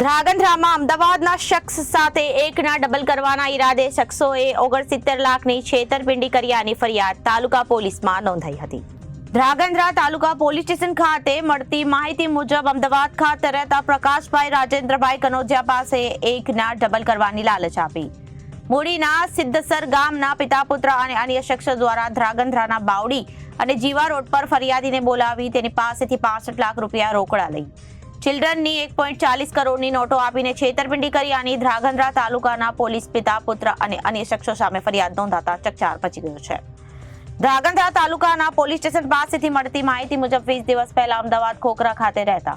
ધ્રાંગધ્રામાં અમદાવાદના શખ્સ સાથે એકના ડબલ કરવાના ઈરાદે શખ્સોએ ઓગણસિત્તેર લાખની છેતરપિંડી કર્યાની ફરિયાદ તાલુકા પોલીસમાં નોંધાઈ હતી. ધ્રાગંધ્રા તાલુકા પોલીસ સ્ટેશન ખાતે મળતી માહિતી મુજબ અમદાવાદ ખાતે રહેતા પ્રકાશભાઈ રાજેન્દ્રભાઈ કનોજિયા પાસે એકના ડબલ કરવાની લાલચ આપી. મૂડીના સિદ્ધસર ગામના પિતા, પુત્ર અને અન્ય શખ્સ દ્વારા ધ્રાગંધ્રાના બાવડી અને જીવા રોડ પર ફરિયાદીને બોલાવી તેની પાસેથી પાસઠ લાખ રૂપિયા રોકડા લઈ. ચિલ્ડ્રનની એક પોઈન્ટ ચાલીસ કરોડની નોટો આપીને છેતરપિંડી કરી આની ધ્રાંગધ્રા તાલુકાના પોલીસ પિતા, પુત્ર અને અન્ય શખ્સો સામે ફરિયાદ નોંધાતા ચકચાર પચી ગયો છે. ધ્રાંગધ્રા તાલુકાના પોલીસ સ્ટેશન પાસેથી મળતી માહિતી મુજબ વીસ દિવસ પહેલા અમદાવાદ ખોખરા ખાતે રહેતા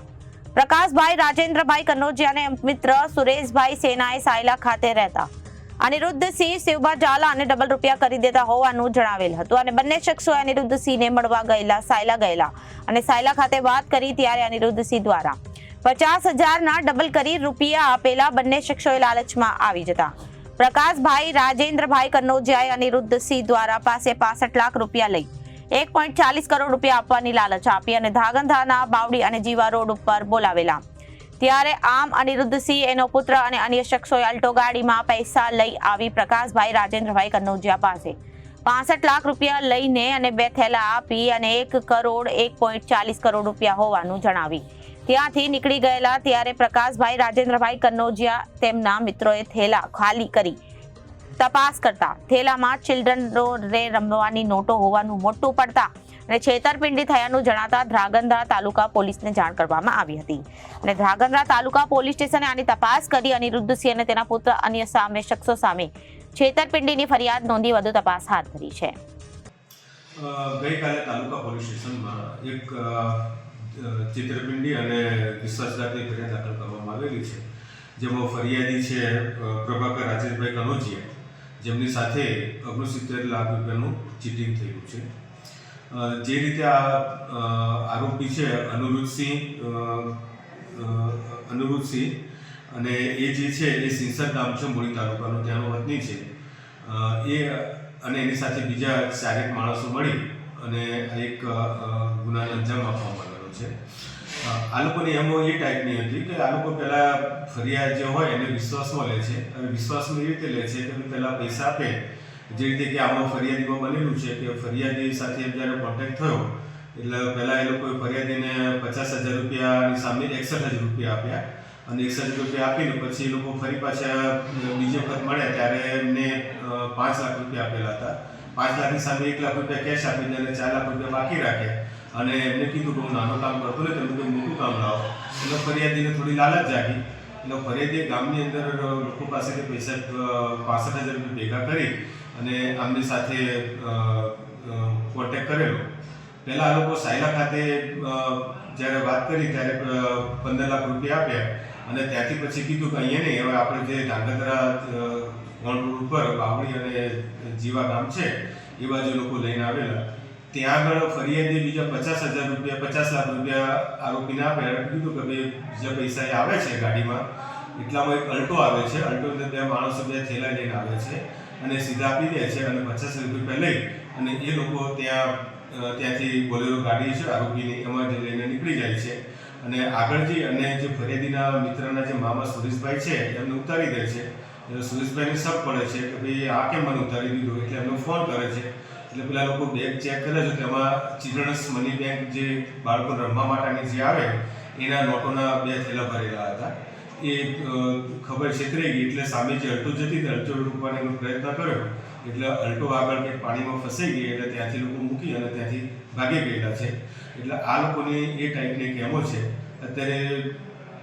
પ્રકાશભાઈ, રાજેન્દ્રભાઈ કનોજિયા અને મિત્ર સુરેશભાઈ સેનાએ સાયલા ખાતે રહેતા. અનિરુદ્ધસિંહ શિવભા ઝાલા અને ડબલ રૂપિયા કરી દેતા હોવાનું જણાવેલ હતું અને બંને શખ્સોએ અનિરુદ્ધસિંહને મળવા ગયેલા, સાયલા ગયેલા અને સાયલા ખાતે વાત કરી ત્યારે અનિરુદ્ધસિંહ દ્વારા પચાસ હજારના ડબલ કરી રૂપિયા આપેલા બંને શખ્સોએ લાલચમાં આવી જતા. પ્રકાશભાઈ, રાજેન્દ્રભાઈ કનોજિયાએ અનિરુદ્ધસિંહ દ્વારા પાસે પાસઠ લાખ રૂપિયા લઈ એક પોઈન્ટ ચાલીસ કરોડ રૂપિયા આપવાની લાલચ આપી અને ધાગંધાના, બાવડી અને જીવા રોડ ઉપર બોલાવેલા. ત્યારે આમ અનિરુદ્ધસિંહ એનો પુત્ર અને અન્ય શખ્સોએ અલ્ટો ગાડીમાં પૈસા લઈ આવી પ્રકાશભાઈ, રાજેન્દ્રભાઈ કનોજિયા પાસે. પાસઠ લાખ રૂપિયા લઈને અને બે થેલા આપી અને એક કરોડ, એક પોઈન્ટ ચાલીસ કરોડ રૂપિયા હોવાનું જણાવી ત્યાંથી નીકળી ગયેલા ત્યારે પ્રકાશભાઈ રાજેન્દ્રભાઈ કનોજિયા તેમના મિત્રોએ થેલા ખાલી કરી તપાસ કરતા થેલામાં ચિલ્ડ્રન રે રમવાની નોટો હોવાનું મોટું પડતા અને છેતરપિંડી થયાનું જણાતા ધ્રાંગધ્રા તાલુકા પોલીસને જાણ કરવામાં આવી હતી. અને ધ્રાંગધ્રા તાલુકા પોલીસ સ્ટેશને આની તપાસ કરી અનિરુદ્ધસિંહ અને તેના પુત્ર અન્ય સામે શખ્સો સામે છેતરપિંડીની ફરિયાદ નોંધી વધુ તપાસ હાથ ધરી છે. ગઈકાલે તાલુકા પોલીસ સ્ટેશનમાં એક ચિત્રપિંડી અને વિશ્વાસઘાતની ફરિયાદ દાખલ કરવામાં આવેલી છે. જેમાં ફરિયાદી છે પ્રભાકર રાજેશભાઈ કનોજિયા. જેમની સાથે ઓગણસિત્તેર લાખ રૂપિયાનું ચીટિંગ થયેલું છે. જે રીતે આ આરોપી છે અનુરૂપસિંહ અ, અ, અને એ જે છે એ સિંસર ગામ છે મૂળી તાલુકાનો ત્યાંનો વતની છે. એ અને એની સાથે બીજા ચારેક માણસો મળી અને એક ગુનાને અંજામ આપવામાં છે. આ લોકોની એમો એ ટાઈપની હતી કે આ લોકો પહેલાં ફરિયાદ જે હોય એને વિશ્વાસમાં લે છે. અને વિશ્વાસમાં એ રીતે લે છે કે પહેલાં પૈસા આપે. જે રીતે કે આમાં ફરિયાદીમાં બનેલું છે કે ફરિયાદી સાથે જ્યારે કોન્ટેક્ટ થયો, એટલે પહેલાં એ લોકોએ ફરિયાદીને પચાસ હજાર રૂપિયાની સામે એકસઠ હજાર રૂપિયા આપ્યા. અને એકસઠ રૂપિયા આપીને પછી એ લોકો ફરી પાછા બીજી વખત મળ્યા ત્યારે એમને પાંચ લાખ રૂપિયા આપેલા હતા. પાંચ લાખની સામે એક લાખ રૂપિયા કેશ આપીને અને ચાર લાખ રૂપિયા બાકી રાખ્યા. અને એમને કીધું કે હું નાનું કામ કરતો ને તમે કોઈ મોટું કામ લાવો એટલે ફરિયાદીને થોડી લાલચ જાગી. એટલે ફરિયાદીએ ગામની અંદર લોકો પાસેથી પૈસા પાસઠ હજાર રૂપિયા ભેગા કરી અને આમની સાથે કોન્ટેક કરેલો. પહેલાં આ લોકો સાયલા ખાતે જ્યારે વાત કરી ત્યારે પંદર લાખ રૂપિયા આપ્યા અને ત્યાંથી પછી કીધું કે અહીંયા નહીં, હવે આપણે જે ધાંગધ્રા રોડ ઉપર બાવળી અને જીવા ગામ છે, એ બાજુ લોકો લઈને આવેલા. ત્યાં આગળ ફરિયાદી બીજા પચાસ હજાર રૂપિયા, પચાસ લાખ રૂપિયા આરોપીને આપ્યા એટલે કીધું કે ભાઈ, બીજા પૈસા એ આવે છે ગાડીમાં. એટલામાં એક અલ્ટો આવે છે. અલ્ટો ને બે માણસો બે થેલા લઈને આવે છે અને સીધા આપી દે છે અને પચાસ રૂપિયા લઈ અને એ લોકો ત્યાં ત્યાંથી બોલેરો ગાડી છે, આરોપીની એમાં જે લઈને નીકળી જાય છે. અને આગળ જઈ અને જે ફરિયાદીના મિત્રના જે મામા સુરેશભાઈ છે, એમને ઉતારી દે છે. સુરેશભાઈને શક પડે છે કે ભાઈ, આ કેમ મને ઉતારી દીધું? એટલે એમનો ફોન કરે છે. એટલે પેલા લોકો બેગ ચેક કરે છે તેમાં ચિલ્ડ્રન્સ મની બેંક જે બાળકો રમવા માટેની જે આવે, એના નોટોના બે થેલા ભરેલા હતા. એ ખબર છેતરાઈ ગઈ એટલે સામે જે અલ્ટો જતી હતી, અલ્ટો રોકવાનો પ્રયત્ન કર્યો. એટલે અલ્ટો આગળ કંઈક પાણીમાં ફસાઈ ગઈ એટલે ત્યાંથી લોકો મૂકી અને ત્યાંથી ભાગી ગયેલા છે. એટલે આ લોકોની એ ટાઈપની કેમો છે. અત્યારે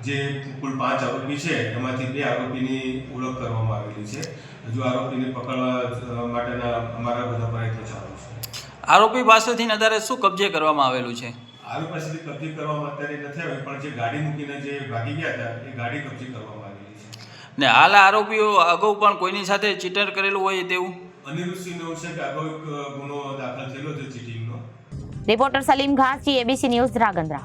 જે કુલ પાંચ આરોપી છે એમાંથી બે આરોપીની ઓળખ કરવામાં આવેલી છે. હજુ આરોપીને પકડવા માટેના અમારા બધા પ્રયત્નો ચાલુ છે. આરોપી પાસેથી અત્યારે શું કબજે કરવામાં આવેલું છે? આરોપી પાસેથી કબજે કરવામાં અત્યારે નથી આવ્યું પણ જે ગાડી મૂકીને જે ભાગી ગયા હતા એ ગાડી કબજે કરવામાં આવેલી છે. ને હાલ આરોપીઓ અગાઉ પણ કોઈની સાથે ચીટર કરેલું હોય તેવું? અનિરુદ્ધસિંહનો છે કે અગાઉ એક ગુનો દાખલ થયેલો છે ચીટિંગનો. Reporter Salim Ghasji ABC news Dhrangadhra